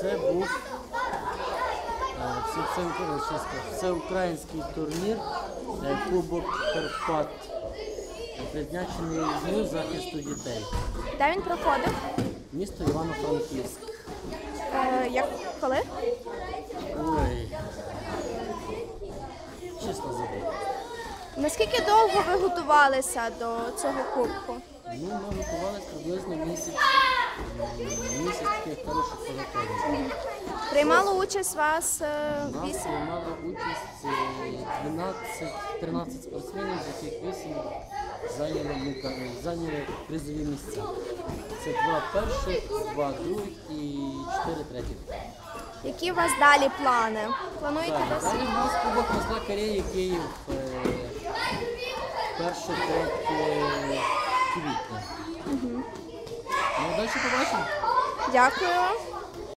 Це був е, всеукраїнський турнір е, Кубок Карпат, призначений Дню захисту дітей. Де він проходив? Місто Івано-Франківськ. Е, як коли? Ой. Чесно забув. Наскільки довго ви готувалися до цього кубку? Ну, ми готувалися приблизно місяць. Таких хороших підготовлень. Приймало участь вас е, У нас вісім. приймало участь е, 12-13 спортсменів, з яких 8 зайняли, ну, зайняли призові місця. Це два перших, два других і чотири третіх. Які у вас далі плани? Плануєте Так, досі? Далі у нас Кубок Мосла Кореї Київ е, перше третє квітня. Ну, далі побачимо. Дякую.